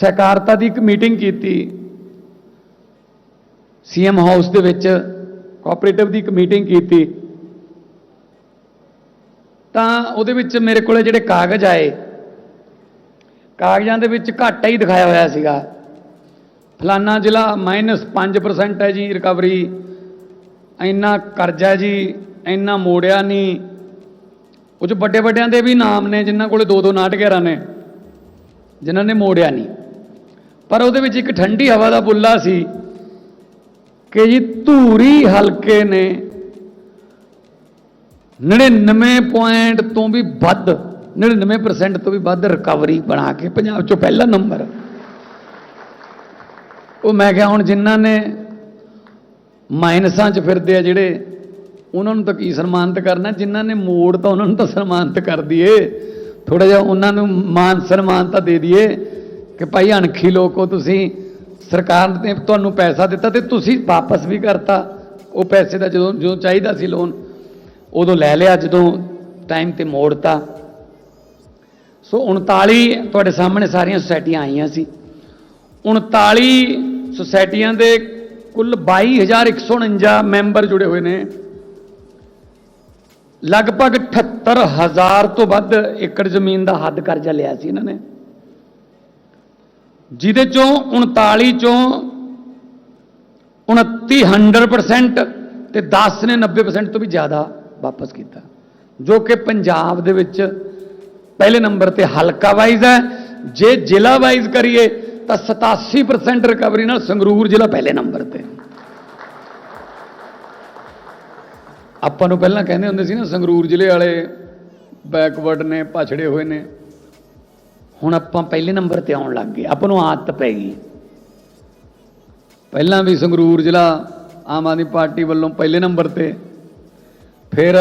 ਸਹਿਕਾਰਤਾ ਦੀ ਇੱਕ ਮੀਟਿੰਗ ਕੀਤੀ। ਸੀਐਮ ਹਾਊਸ ਦੇ ਵਿੱਚ ਕੋਆਪਰੇਟਿਵ ਦੀ ਇੱਕ ਮੀਟਿੰਗ ਕੀਤੀ। ਤਾਂ ਉਹਦੇ ਵਿੱਚ ਮੇਰੇ ਕੋਲੇ ਜਿਹੜੇ ਕਾਗਜ਼ ਆਏ, ਕਾਗਜ਼ਾਂ ਦੇ ਵਿੱਚ ਘਾਟਾ ਹੀ ਦਿਖਾਇਆ ਹੋਇਆ ਸੀਗਾ। ਫਲਾਨਾ ਜ਼ਿਲ੍ਹਾ ਮਾਈਨਸ 5% ਹੈ ਜੀ ਰਿਕਵਰੀ ਇੰਨਾ ਕਰਜ਼ਾ ਜੀ, ਇੰਨਾ ਮੋੜਿਆ ਨਹੀਂ। ਉਹ 'ਚ ਵੱਡੇ ਵੱਡਿਆਂ ਦੇ ਵੀ ਨਾਮ ਨੇ, ਜਿਨ੍ਹਾਂ ਕੋਲੇ ਦੋ ਦੋ ਨਾਟ ਗਿਆਰਾਂ ਨੇ, ਜਿਨ੍ਹਾਂ ਨੇ ਮੋੜਿਆ ਨਹੀਂ। ਪਰ ਉਹਦੇ ਵਿੱਚ ਇੱਕ ਠੰਡੀ ਹਵਾ ਦਾ ਬੁੱਲਾ ਸੀ ਕਿ ਜੀ ਧੂਰੀ ਹਲਕੇ ਨੇ 99 ਪੁਆਇੰਟ ਤੋਂ ਵੀ ਵੱਧ 99% ਤੋਂ ਵੀ ਵੱਧ ਰਿਕਵਰੀ ਬਣਾ ਕੇ ਪੰਜਾਬ ਚੋਂ ਪਹਿਲਾ ਨੰਬਰ ਉਹ ਮੈਂ ਕਿਹਾ ਹੁਣ ਜਿਨ੍ਹਾਂ ਨੇ ਮਾਈਨਸਾਂ 'ਚ ਫਿਰਦੇ ਆ ਜਿਹੜੇ, ਉਹਨਾਂ ਨੂੰ ਤਾਂ ਕੀ ਸਨਮਾਨਿਤ ਕਰਨਾ? ਜਿਨ੍ਹਾਂ ਨੇ ਮੋੜ ਤਾਂ ਉਹਨਾਂ ਨੂੰ ਤਾਂ ਸਨਮਾਨਿਤ ਕਰ ਦਈਏ। ਥੋੜਾ ਜਿਹਾ ਉਹਨਾਂ ਨੂੰ ਮਾਨ ਸਨਮਾਨ ਤਾਂ ਦੇ ਦਈਏ। ਕਿ ਭਾਈ ਅਣਖੀ ਲੋਕੋ ਤੁਸੀਂ ਸਰਕਾਰ ਨੇ ਤੁਹਾਨੂੰ ਪੈਸਾ ਦਿੱਤਾ ਤੇ ਤੁਸੀਂ ਵਾਪਸ ਵੀ ਕਰਤਾ। ਉਹ ਪੈਸੇ ਦਾ ਜਦੋਂ ਜਦੋਂ ਚਾਹੀਦਾ ਸੀ ਲੋਨ ਉਦੋਂ ਲੈ ਲਿਆ, ਜਦੋਂ ਟਾਈਮ ਤੇ ਮੋੜਤਾ। ਸੋ 39 ਤੁਹਾਡੇ ਸਾਹਮਣੇ ਸਾਰੀਆਂ ਸੁਸਾਇਟੀਆਂ ਆਈਆਂ ਸੀ। 39 ਸੁਸਾਇਟੀਆਂ ਦੇ ਕੁੱਲ 22149 ਮੈਂਬਰ ਜੁੜੇ ਹੋਏ ਨੇ। ਲਗਭਗ 78000 ਤੋਂ ਵੱਧ ਏਕੜ ਜ਼ਮੀਨ ਦਾ ਹੱਦ ਕਰਜ਼ਾ ਲਿਆ ਸੀ ਇਹਨਾਂ ਨੇ। ਜਿਹਦੇ ਚੋਂ 39 ਚੋਂ 29 100% ਤੇ 10 ਨੇ 90% ਤੋਂ ਵੀ ਜ਼ਿਆਦਾ ਵਾਪਸ ਕੀਤਾ। ਜੋ ਕਿ ਪੰਜਾਬ ਦੇ ਵਿੱਚ ਪਹਿਲੇ ਨੰਬਰ ਤੇ ਹਲਕਾ ਵਾਈਜ਼ ਹੈ। ਜੇ ਜ਼ਿਲ੍ਹਾ ਵਾਈਜ਼ ਕਰੀਏ ਤਾਂ 87% ਰਿਕਵਰੀ ਨਾਲ ਸੰਗਰੂਰ ਜ਼ਿਲ੍ਹਾ ਪਹਿਲੇ ਨੰਬਰ ਤੇ। ਆਪਾਂ ਨੂੰ ਪਹਿਲਾਂ ਕਹਿੰਦੇ ਹੁੰਦੇ ਸੀ ਨਾ, ਸੰਗਰੂਰ ਜ਼ਿਲ੍ਹੇ ਵਾਲੇ ਬੈਕਵਰਡ ਨੇ ਪਛੜੇ ਹੋਏ ਨੇ। ਹੁਣ ਆਪਾਂ ਪਹਿਲੇ ਨੰਬਰ ਤੇ ਆਉਣ ਲੱਗ ਗਏ। ਆਪਾਂ ਨੂੰ ਆਦਤ ਪੈ ਗਈ ਪਹਿਲਾਂ ਵੀ ਸੰਗਰੂਰ ਜ਼ਿਲ੍ਹਾ ਆਮ ਆਦਮੀ ਪਾਰਟੀ ਵੱਲੋਂ ਪਹਿਲੇ ਨੰਬਰ ਤੇ, ਫਿਰ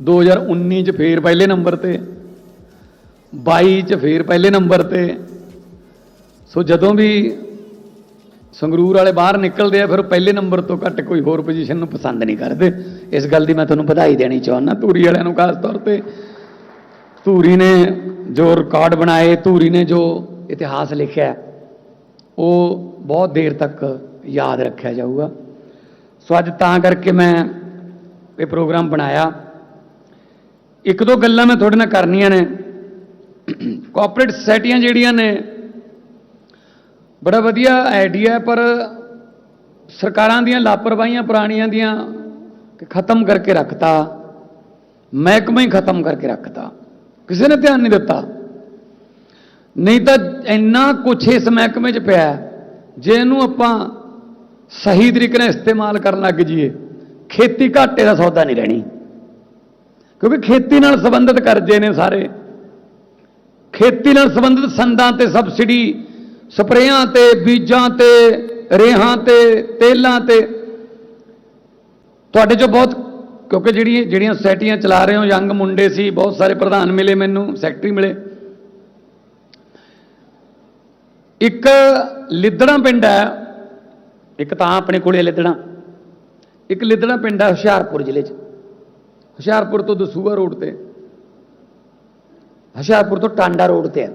2019 ਚ ਫੇਰ ਪਹਿਲੇ ਨੰਬਰ ਤੇ 22 ਚ ਫੇਰ ਪਹਿਲੇ ਨੰਬਰ ਤੇ। ਸੋ ਜਦੋਂ ਵੀ ਸੰਗਰੂਰ ਵਾਲੇ ਬਾਹਰ ਨਿਕਲਦੇ ਆ, ਫਿਰ ਪਹਿਲੇ ਨੰਬਰ ਤੋਂ ਘੱਟ ਕੋਈ ਹੋਰ ਪੋਜੀਸ਼ਨ ਨੂੰ ਪਸੰਦ ਨਹੀਂ ਕਰਦੇ। ਇਸ ਗੱਲ ਦੀ ਮੈਂ ਤੁਹਾਨੂੰ ਵਧਾਈ ਦੇਣੀ ਚਾਹੁੰਦਾ ਧੂਰੀ ਵਾਲਿਆਂ ਨੂੰ, ਖਾਸ ਤੌਰ ਤੇ ਧੂਰੀ ਨੇ ਜੋ ਰਿਕਾਰਡ ਬਣਾਏ, ਧੂਰੀ ਨੇ ਜੋ ਇਤਿਹਾਸ ਲਿਖਿਆ ਉਹ ਬਹੁਤ ਦੇਰ ਤੱਕ ਯਾਦ ਰੱਖਿਆ ਜਾਊਗਾ। ਸੋ ਅੱਜ ਤਾਂ ਕਰਕੇ ਮੈਂ ਇਹ ਪ੍ਰੋਗਰਾਮ ਬਣਾਇਆ। ਇੱਕ ਦੋ ਗੱਲਾਂ ਮੈਂ ਤੁਹਾਡੇ ਨਾਲ ਕਰਨੀਆਂ ਨੇ। ਕੋਆਪਰੇਟ ਸੋਸਾਇਟੀਆਂ ਜਿਹੜੀਆਂ ਨੇ, ਬੜਾ ਵਧੀਆ ਆਈਡੀਆ ਪਰ ਸਰਕਾਰਾਂ ਦੀਆਂ ਲਾਪਰਵਾਹੀਆਂ ਪੁਰਾਣੀਆਂ ਦੀਆਂ ਖਤਮ ਕਰਕੇ ਰੱਖਤਾ, ਮਹਿਕਮਾ ਹੀ ਖਤਮ ਕਰਕੇ ਰੱਖਤਾ। ਕਿਸੇ ਨੇ ਧਿਆਨ ਨਹੀਂ ਦਿੱਤਾ। ਨਹੀਂ ਤਾਂ ਇੰਨਾ ਕੁਛ ਇਸ ਮਹਿਕਮੇ 'ਚ ਪਿਆ ਹੈ, ਜੇ ਇਹਨੂੰ ਆਪਾਂ ਸਹੀ ਤਰੀਕੇ ਨਾਲ ਇਸਤੇਮਾਲ ਕਰਨ ਲੱਗ ਜਾਈਏ। ਖੇਤੀ ਘਾਟੇ ਦਾ ਸੌਦਾ ਨਹੀਂ ਰਹਿਣੀ। ਕਿਉਂਕਿ ਖੇਤੀ ਨਾਲ ਸੰਬੰਧਿਤ ਕਰਜ਼ੇ ਨੇ ਸਾਰੇ। ਖੇਤੀ ਨਾਲ ਸੰਬੰਧਿਤ ਸੰਦਾਂ ਤੇ ਸਬਸਿਡੀ ਸਪਰੇਆਂ ਤੇ ਬੀਜਾਂ ਤੇ ਰੇਹਾਂ ਤੇ ਤੇਲਾਂ ਤੇ। ਤੁਹਾਡੇ ਚੋਂ ਬਹੁਤ ਕਿਉਂਕਿ ਜਿਹੜੀ ਜਿਹੜੀਆਂ ਸੋਸਾਇਟੀਆਂ ਚਲਾ ਰਹੇ ਹੋ, ਯੰਗ ਮੁੰਡੇ ਸੀ, ਬਹੁਤ ਸਾਰੇ ਪ੍ਰਧਾਨ ਮਿਲੇ ਮੈਨੂੰ, ਸੈਕਟਰੀ ਮਿਲੇ। ਇੱਕ ਲਿੱਦੜਾ ਪਿੰਡ ਹੈ, ਇੱਕ ਤਾਂ ਆਪਣੇ ਕੋਲੇ ਲਿੱਦੜਾ। ਇੱਕ ਲਿੱਦੜਾ ਪਿੰਡ ਹੈ ਹੁਸ਼ਿਆਰਪੁਰ ਜ਼ਿਲ੍ਹੇ 'ਚ। ਹੁਸ਼ਿਆਰਪੁਰ ਤੋਂ ਦਸੂਆ ਰੋਡ ਤੇ। ਹੁਸ਼ਿਆਰਪੁਰ ਤੋਂ ਟਾਂਡਾ ਰੋਡ ਤੇ ਹੈ।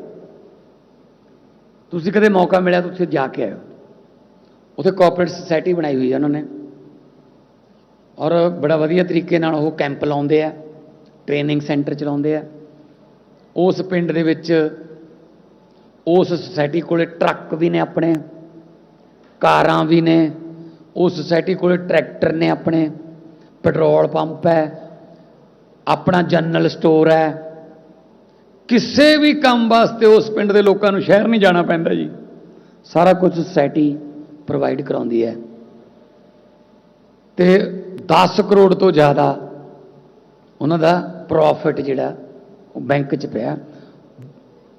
ਤੁਸੀਂ ਕਦੇ ਮੌਕਾ ਮਿਲਿਆ ਤਾਂ ਉੱਥੇ ਜਾ ਕੇ ਆਇਓ। ਉੱਥੇ ਕੋਆਪਰੇਟ ਸੁਸਾਇਟੀ ਬਣਾਈ ਹੋਈ ਹੈ ਉਹਨਾਂ ਨੇ। ਔਰ ਬੜਾ ਵਧੀਆ ਤਰੀਕੇ ਨਾਲ ਉਹ ਕੈਂਪ ਲਾਉਂਦੇ ਆ, ਟ੍ਰੇਨਿੰਗ ਸੈਂਟਰ ਚਲਾਉਂਦੇ ਆ। ਉਸ ਪਿੰਡ ਦੇ ਵਿੱਚ ਉਸ ਸੁਸਾਇਟੀ ਕੋਲੇ ਟਰੱਕ ਵੀ ਨੇ ਆਪਣੇ, ਕਾਰਾਂ ਵੀ ਨੇ, ਉਸ ਸੁਸਾਇਟੀ ਕੋਲੇ ਟਰੈਕਟਰ ਨੇ ਆਪਣੇ, ਪੈਟਰੋਲ ਪੰਪ ਹੈ, ਆਪਣਾ ਜਨਰਲ ਸਟੋਰ ਹੈ। ਕਿਸੇ ਵੀ ਕੰਮ ਵਾਸਤੇ ਉਸ ਪਿੰਡ ਦੇ ਲੋਕਾਂ ਨੂੰ ਸ਼ਹਿਰ ਨਹੀਂ ਜਾਣਾ ਪੈਂਦਾ ਜੀ। ਸਾਰਾ ਕੁਝ ਸੋਸਾਇਟੀ ਪ੍ਰੋਵਾਈਡ ਕਰਾਉਂਦੀ ਹੈ। ਤੇ 10 ਕਰੋੜ ਤੋਂ ਜ਼ਿਆਦਾ ਉਹਨਾਂ ਦਾ ਪ੍ਰੋਫਿਟ ਜਿਹੜਾ, ਉਹ ਬੈਂਕ 'ਚ ਪਿਆ।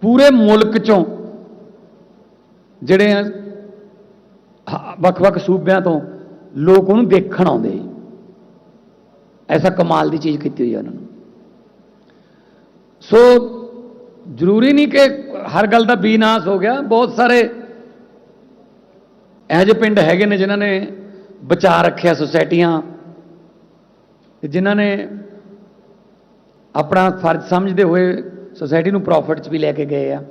ਪੂਰੇ ਮੁਲਕ 'ਚੋਂ ਜਿਹੜੇ ਹ- ਵੱਖ-ਵੱਖ ਸੂਬਿਆਂ ਤੋਂ ਲੋਕ ਉਹਨੂੰ ਦੇਖਣ ਆਉਂਦੇ ਐਸਾ ਕਮਾਲ ਦੀ ਚੀਜ਼ ਕੀਤੀ ਹੋਈ ਹੈ ਉਹਨਾਂ ਨੂੰ। ਸੋ ਜ਼ਰੂਰੀ ਨਹੀਂ ਕਿ ਹਰ ਗੱਲ ਦਾ ਬੀਨਾਸ਼ ਹੋ ਗਿਆ। ਬਹੁਤ ਸਾਰੇ ਇਹੋ ਜਿਹੇ ਪਿੰਡ ਹੈਗੇ ਨੇ ਜਿਨ੍ਹਾਂ ਨੇ ਬਚਾ ਰੱਖਿਆ ਸੁਸਾਇਟੀਆਂ। ਤੇ ਜਿਨ੍ਹਾਂ ਨੇ ਆਪਣਾ ਫਰਜ਼ ਸਮਝਦੇ ਹੋਏ ਸੁਸਾਇਟੀ ਨੂੰ ਪ੍ਰੋਫਿਟ 'ਚ ਵੀ ਲੈ ਕੇ ਗਏ ਆ।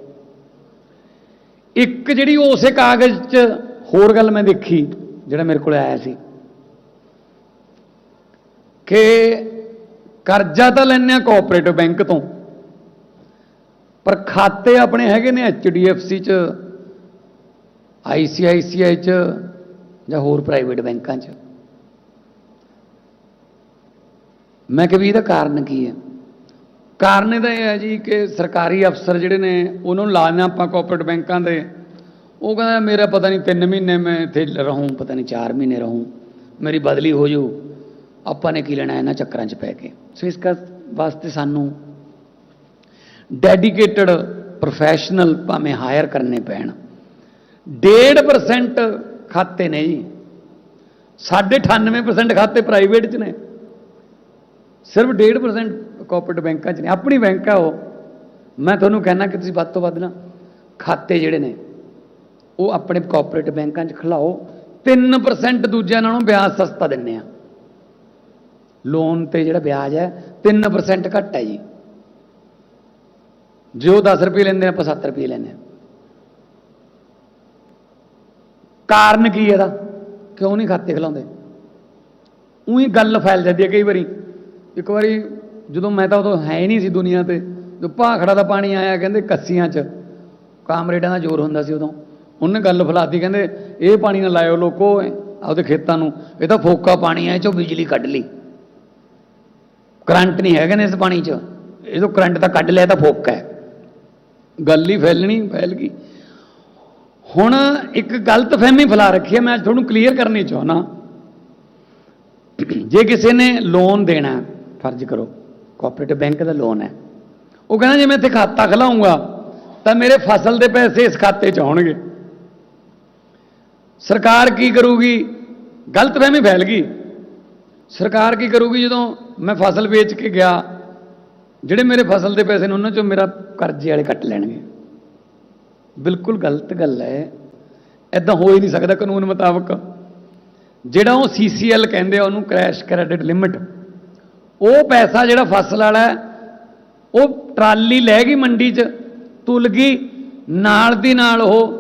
ਇੱਕ ਜਿਹੜੀ ਉਸੇ ਕਾਗਜ਼ 'ਚ ਹੋਰ ਗੱਲ ਮੈਂ ਦੇਖੀ, ਜਿਹੜਾ ਮੇਰੇ ਕੋਲ ਆਇਆ ਸੀ। ਕਿ ਕਰਜ਼ਾ ਤਾਂ ਲੈਂਦੇ ਆ ਕੋਆਪਰੇਟਿਵ ਬੈਂਕ ਤੋਂ, ਪਰ ਖਾਤੇ ਆਪਣੇ ਹੈਗੇ ਨੇ ਐਚਡੀਐਫਸੀ 'ਚ ਆਈਸੀਆਈਸੀਆਈ 'ਚ ਜਾਂ ਹੋਰ ਪ੍ਰਾਈਵੇਟ ਬੈਂਕਾਂ 'ਚ। ਮੈਂ ਕਿਹਾ ਵੀ ਇਹਦਾ ਕਾਰਨ ਕੀ ਹੈ? ਕਾਰਨ ਇਹਦਾ ਇਹ ਹੈ ਜੀ ਕਿ ਸਰਕਾਰੀ ਅਫਸਰ ਜਿਹੜੇ ਨੇ, ਉਹਨਾਂ ਨੂੰ ਲਾਣਾ ਆਪਾਂ ਕੋਆਪਰੇਟ ਬੈਂਕਾਂ ਦੇ। ਉਹ ਕਹਿੰਦਾ, ਮੇਰਾ ਪਤਾ ਨਹੀਂ 3 ਮਹੀਨੇ ਮੈਂ ਇੱਥੇ ਰਹੂੰ, ਪਤਾ ਨਹੀਂ 4 ਮਹੀਨੇ ਰਹੂੰ। ਮੇਰੀ ਬਦਲੀ ਹੋ ਜੂ। ਆਪਾਂ ਨੇ ਕੀ ਲੈਣਾ ਇਹਨਾਂ ਚੱਕਰਾਂ 'ਚ ਪੈ ਕੇ? ਸੋ ਇਸ ਕਾ ਵਾਸਤੇ ਸਾਨੂੰ ਡੈਡੀਕੇਟਡ ਪ੍ਰੋਫੈਸ਼ਨਲ ਭਾਵੇਂ ਹਾਇਰ ਕਰਨੇ ਪੈਣ। 1.5% ਖਾਤੇ ਨੇ ਜੀ। 98% ਖਾਤੇ ਪ੍ਰਾਈਵੇਟ 'ਚ ਨੇ। ਸਿਰਫ 1.5% ਕੋਆਪਰੇਟ ਬੈਂਕਾਂ 'ਚ ਨੇ। ਆਪਣੀ ਬੈਂਕ ਆ ਉਹ। ਮੈਂ ਤੁਹਾਨੂੰ ਕਹਿਣਾ ਕਿ ਤੁਸੀਂ ਵੱਧ ਤੋਂ ਵੱਧ ਨਾ ਖਾਤੇ ਜਿਹੜੇ ਨੇ ਉਹ ਆਪਣੇ ਕੋਆਪਰੇਟ ਬੈਂਕਾਂ 'ਚ ਖਲਾਓ। 3% ਦੂਜਿਆਂ ਨਾਲੋਂ ਵਿਆਜ ਸਸਤਾ ਦਿੰਨੇ ਆ। ਲੋਨ ਤੇ ਜਿਹੜਾ ਵਿਆਜ ਹੈ 3% ਘੱਟ ਹੈ ਜੀ। ਜੋ 10 ਰੁਪਏ ਲੈਂਦੇ ਆ, ਆਪਾਂ 7 ਰੁਪਏ ਲੈਂਦੇ ਆ। ਕਾਰਨ ਕੀ ਇਹਦਾ? ਕਿਉਂ ਨਹੀਂ ਖਾਤੇ ਖਲਾਉਂਦੇ? ਉਹੀ ਗੱਲ ਫੈਲ ਜਾਂਦੀ ਹੈ ਕਈ ਵਾਰੀ। ਇੱਕ ਵਾਰੀ ਜਦੋਂ ਮੈਂ ਤਾਂ ਉਦੋਂ ਹੈ ਹੀ ਨਹੀਂ ਸੀ ਦੁਨੀਆ ਤੇ, ਜੋ ਭਾਖੜਾ ਦਾ ਪਾਣੀ ਆਇਆ, ਕਹਿੰਦੇ ਕੱਸੀਆਂ 'ਚ। ਕਾਮਰੇਡਾਂ ਦਾ ਜ਼ੋਰ ਹੁੰਦਾ ਸੀ ਉਦੋਂ। ਉਹਨੇ ਗੱਲ ਫਲਾਤੀ, ਕਹਿੰਦੇ ਇਹ ਪਾਣੀ ਨਾ ਲਾਇਓ ਲੋਕੋ ਆਪਦੇ ਖੇਤਾਂ ਨੂੰ। ਇਹ ਤਾਂ ਫੋਕਾ ਪਾਣੀ ਹੈ ਇਹ ਚੋਂ ਬਿਜਲੀ ਕੱਢ ਲਈ। ਕਰੰਟ ਨਹੀਂ ਹੈਗੇ ਨੇ ਇਸ ਪਾਣੀ 'ਚ। ਇਹ ਤੋਂ ਕਰੰਟ ਤਾਂ ਕੱਢ ਲਿਆ ਤਾਂ ਫੋਕਾ ਹੈ। ਗੱਲ ਹੀ ਫੈਲਣੀ, ਫੈਲ ਗਈ। ਹੁਣ ਇੱਕ ਗਲਤ ਫਹਿਮੀ ਫੈਲਾ ਰੱਖੀ ਹੈ, ਮੈਂ ਤੁਹਾਨੂੰ ਕਲੀਅਰ ਕਰਨੀ ਚਾਹੁੰਦਾ। ਜੇ ਕਿਸੇ ਨੇ ਲੋਨ ਦੇਣਾ ਫਰਜ਼ ਕਰੋ ਕੋਆਪਰੇਟਿਵ ਬੈਂਕ ਦਾ ਲੋਨ ਹੈ। ਉਹ ਕਹਿੰਦਾ, ਜੇ ਮੈਂ ਇੱਥੇ ਖਾਤਾ ਖਲਾਉਂਗਾ ਤਾਂ ਮੇਰੇ ਫਸਲ ਦੇ ਪੈਸੇ ਇਸ ਖਾਤੇ 'ਚ ਆਉਣਗੇ। ਸਰਕਾਰ ਕੀ ਕਰੂਗੀ? ਗਲਤ ਫਹਿਮੀ ਫੈਲ ਗਈ। ਸਰਕਾਰ ਕੀ ਕਰੂਗੀ ਜਦੋਂ ਮੈਂ ਫਸਲ ਵੇਚ ਕੇ ਗਿਆ, ਜਿਹੜੇ ਮੇਰੇ ਫਸਲ ਦੇ ਪੈਸੇ ਨੇ, ਉਹਨਾਂ ਚੋਂ ਮੇਰਾ ਕਰਜ਼ੇ ਵਾਲੇ ਕੱਟ ਲੈਣਗੇ। ਬਿਲਕੁਲ ਗਲਤ ਗੱਲ ਹੈ। ਐਦਾਂ ਹੋ ਹੀ ਨਹੀਂ ਸਕਦਾ ਕਾਨੂੰਨ ਮੁਤਾਬਕ। ਜਿਹੜਾ ਉਹ ਸੀਸੀਐਲ ਕਹਿੰਦੇ ਆ, ਉਹਨੂੰ ਕ੍ਰੈਸ਼ ਕ੍ਰੈਡਿਟ ਲਿਮਿਟ ਉਹ ਪੈਸਾ ਜਿਹੜਾ ਫਸਲ ਵਾਲਾ ਉਹ ਟਰਾਲੀ ਲੈ ਗਈ ਮੰਡੀ 'ਚ, ਤੁਲ ਗਈ, ਨਾਲ ਦੀ ਨਾਲ ਉਹ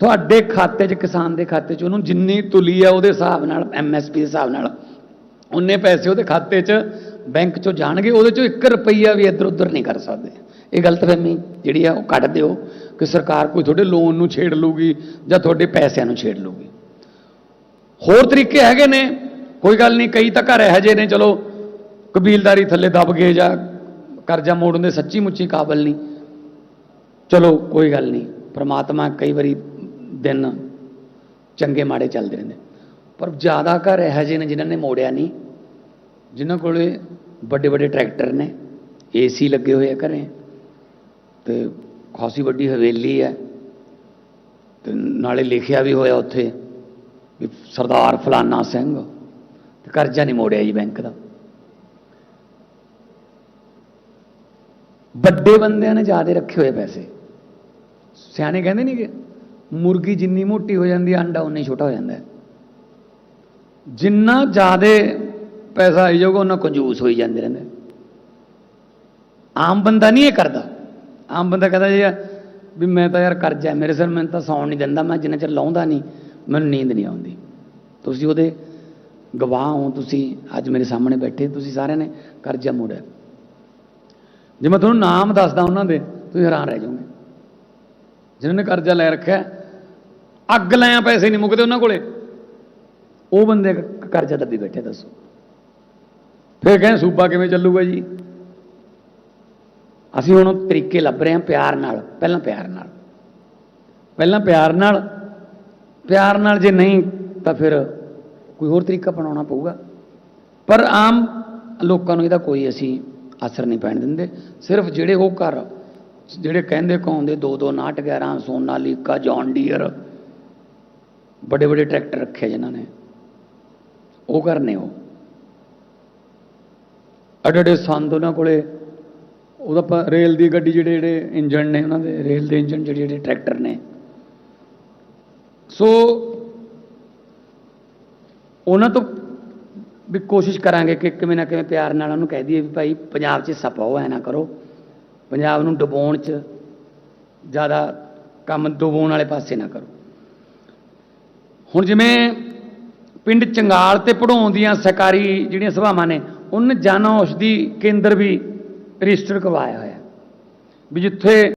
ਤੁਹਾਡੇ ਖਾਤੇ 'ਚ, ਕਿਸਾਨ ਦੇ ਖਾਤੇ 'ਚ, ਉਹਨੂੰ ਜਿੰਨੀ ਤੁਲੀ ਆ ਉਹਦੇ ਹਿਸਾਬ ਨਾਲ ਐਮਐਸਪੀ ਦੇ ਹਿਸਾਬ ਨਾਲ, ਉਹਨੇ ਪੈਸੇ ਉਹਦੇ ਖਾਤੇ 'ਚ ਬੈਂਕ 'ਚੋਂ ਜਾਣਗੇ, ਉਹਦੇ 'ਚੋਂ 1 ਰੁਪਈਆ ਵੀ ਇੱਧਰ ਉੱਧਰ ਨਹੀਂ ਕਰ ਸਕਦੇ। ਇਹ ਗਲਤਫਹਿਮੀ ਜਿਹੜੀ ਆ, ਉਹ ਕੱਢ ਦਿਓ ਕਿ ਸਰਕਾਰ ਕੋਈ ਤੁਹਾਡੇ ਲੋਨ ਨੂੰ ਛੇੜ ਲੂਗੀ ਜਾਂ ਤੁਹਾਡੇ ਪੈਸਿਆਂ ਨੂੰ ਛੇੜ ਲੂਗੀ ਹੋਰ ਤਰੀਕੇ ਹੈਗੇ ਨੇ, ਕੋਈ ਗੱਲ ਨਹੀਂ, ਕਈ ਤਾਂ ਘਰ ਇਹੋ ਜਿਹੇ ਨੇ, ਚਲੋ ਕਬੀਲਦਾਰੀ ਥੱਲੇ ਦਬ ਗਏ ਜਾਂ ਕਰਜ਼ਾ ਮੋੜਨ ਦੇ ਸੱਚੀ ਮੁੱਚੀ ਕਾਬਲ ਨਹੀਂ। ਚਲੋ, ਕੋਈ ਗੱਲ ਨਹੀਂ। ਪ੍ਰਮਾਤਮਾ ਕਈ ਵਾਰੀ ਦਿਨ ਚੰਗੇ ਮਾੜੇ ਚੱਲਦੇ ਰਹਿੰਦੇ। ਪਰ ਜ਼ਿਆਦਾ ਘਰ ਇਹੋ ਜਿਹੇ ਨੇ ਜਿਨ੍ਹਾਂ ਨੇ ਮੋੜਿਆ ਨਹੀਂ। ਜਿਨ੍ਹਾਂ ਕੋਲੇ ਵੱਡੇ ਵੱਡੇ ਟਰੈਕਟਰ ਨੇ, ਏਸੀ ਲੱਗੇ ਹੋਏ ਆ ਘਰੇ। ਤੇ ਖਾਸੀ ਵੱਡੀ ਹਵੇਲੀ ਹੈ। ਤੇ ਨਾਲੇ ਲਿਖਿਆ ਵੀ ਹੋਇਆ ਉੱਥੇ ਵੀ ਸਰਦਾਰ ਫਲਾਨਾ ਸਿੰਘ। ਤੇ ਕਰਜ਼ਾ ਨਹੀਂ ਮੋੜਿਆ ਜੀ ਬੈਂਕ ਦਾ। ਵੱਡੇ ਬੰਦਿਆਂ ਨੇ ਜ਼ਿਆਦਾ ਰੱਖੇ ਹੋਏ ਪੈਸੇ। ਸਿਆਣੇ ਕਹਿੰਦੇ ਨਹੀਂ ਕਿ ਮੁਰਗੀ ਜਿੰਨੀ ਮੋਟੀ ਹੋ ਜਾਂਦੀ ਹੈ ਅੰਡਾ ਉਨਾ ਹੀ ਛੋਟਾ ਹੋ ਜਾਂਦਾ ਹੈ। ਜਿੰਨਾ ਜ਼ਿਆਦਾ ਪੈਸਾ ਆਈ ਜਾਊਗਾ ਉਹਨਾਂ ਕੰਜੂਸ ਹੋਈ ਜਾਂਦੇ ਰਹਿੰਦੇ ਆਮ ਬੰਦਾ ਨਹੀਂ ਇਹ ਕਰਦਾ। ਆਮ ਬੰਦਾ ਕਹਿੰਦਾ ਜੀ ਵੀ ਮੈਂ ਤਾਂ ਯਾਰ ਕਰਜ਼ਾ ਮੇਰੇ ਸਿਰ ਮੈਨੂੰ ਤਾਂ ਸੌਣ ਨਹੀਂ ਦਿੰਦਾ, ਮੈਂ ਜਿੰਨਾ ਚਿਰ ਲਾਉਂਦਾ ਨਹੀਂ ਮੈਨੂੰ ਨੀਂਦ ਨਹੀਂ ਆਉਂਦੀ। ਤੁਸੀਂ ਉਹਦੇ ਗਵਾਹ ਹੋ, ਤੁਸੀਂ ਅੱਜ ਮੇਰੇ ਸਾਹਮਣੇ ਬੈਠੇ, ਤੁਸੀਂ ਸਾਰਿਆਂ ਨੇ ਕਰਜ਼ਾ ਮੋੜਿਆ। ਜੇ ਮੈਂ ਤੁਹਾਨੂੰ ਨਾਮ ਦੱਸਦਾ ਉਹਨਾਂ ਦੇ, ਤੁਸੀਂ ਹੈਰਾਨ ਰਹਿ ਜਾਓਗੇ। ਜਿਨ੍ਹਾਂ ਨੇ ਕਰਜ਼ਾ ਲੈ ਰੱਖਿਆ, ਅੱਗ ਲਾਇਆ ਪੈਸੇ ਨਹੀਂ ਮੁੱਕਦੇ ਉਹਨਾਂ ਕੋਲੇ। ਉਹ ਬੰਦੇ ਕਰਜ਼ਾ ਦੱਬੀ ਬੈਠੇ, ਦੱਸੋ। ਫਿਰ ਕਹਿੰਦੇ, ਸੂਬਾ ਕਿਵੇਂ ਚੱਲੂਗਾ ਜੀ? ਅਸੀਂ ਹੁਣ ਤਰੀਕੇ ਲੱਭ ਰਹੇ ਹਾਂ ਪਿਆਰ ਨਾਲ, ਪਹਿਲਾਂ ਪਿਆਰ ਨਾਲ। ਪਹਿਲਾਂ ਪਿਆਰ ਨਾਲ ਪਿਆਰ ਨਾਲ ਜੇ ਨਹੀਂ, ਤਾਂ ਫਿਰ ਕੋਈ ਹੋਰ ਤਰੀਕਾ ਅਪਣਾਉਣਾ ਪਊਗਾ। ਪਰ ਆਮ ਲੋਕਾਂ ਨੂੰ ਇਹਦਾ ਕੋਈ ਅਸੀਂ ਅਸਰ ਨਹੀਂ ਪੈਣ ਦਿੰਦੇ। ਸਿਰਫ ਜਿਹੜੇ ਉਹ ਘਰ, ਜਿਹੜੇ ਕਹਿੰਦੇ ਕਹਾਉਂਦੇ ਦੋ ਦੋ ਨਾਟ 11 ਸੋਨਾਲੀਕਾ ਜੌਨ ਡੀਅਰ ਵੱਡੇ ਵੱਡੇ ਟਰੈਕਟਰ ਰੱਖੇ ਜਿਨ੍ਹਾਂ ਨੇ। ਉਹ ਘਰ ਨੇ ਉਹ। ਅੱਡੇ ਅੱਡੇ ਸੰਦ ਉਹਨਾਂ ਕੋਲੇ। ਉਹਦਾ ਆਪਾਂ ਰੇਲ ਦੀ ਗੱਡੀ ਜਿਹੜੇ ਜਿਹੜੇ ਇੰਜਣ ਨੇ ਉਹਨਾਂ ਦੇ, ਰੇਲ ਦੇ ਇੰਜਣ ਜਿਹੜੇ ਜਿਹੜੇ ਟਰੈਕਟਰ ਨੇ। ਸੋ, ਉਹਨਾਂ ਤੋਂ ਵੀ ਕੋਸ਼ਿਸ਼ ਕਰਾਂਗੇ ਕਿ ਕਿਵੇਂ ਨਾ ਕਿਵੇਂ ਪਿਆਰ ਨਾਲ ਉਹਨੂੰ ਕਹਿ ਦਈਏ ਵੀ ਭਾਈ ਪੰਜਾਬ 'ਚ ਹਿੱਸਾ ਪਾਓ ਐ ਨਾ ਕਰੋ। ਪੰਜਾਬ ਨੂੰ ਡੁਬੋਣ 'ਚ ਜ਼ਿਆਦਾ ਕੰਮ ਡੁਬੋਣ ਵਾਲੇ ਪਾਸੇ ਨਾ ਕਰੋ। ਹੁਣ ਜਿਵੇਂ ਪਿੰਡ ਚੰਗਾਲ ਤੇ ਪੜਾਉਣ ਦੀਆਂ ਸਰਕਾਰੀ ਜਿਹੜੀਆਂ ਸਭਾਵਾਂ ਨੇ, ਉਹਨਾਂ ਜਨ ਔਸ਼ਧੀ ਕੇਂਦਰ ਵੀ ਰਜਿਸਟਰ ਕਰਵਾਇਆ ਹੋਇਆ। ਵੀ ਜਿੱਥੇ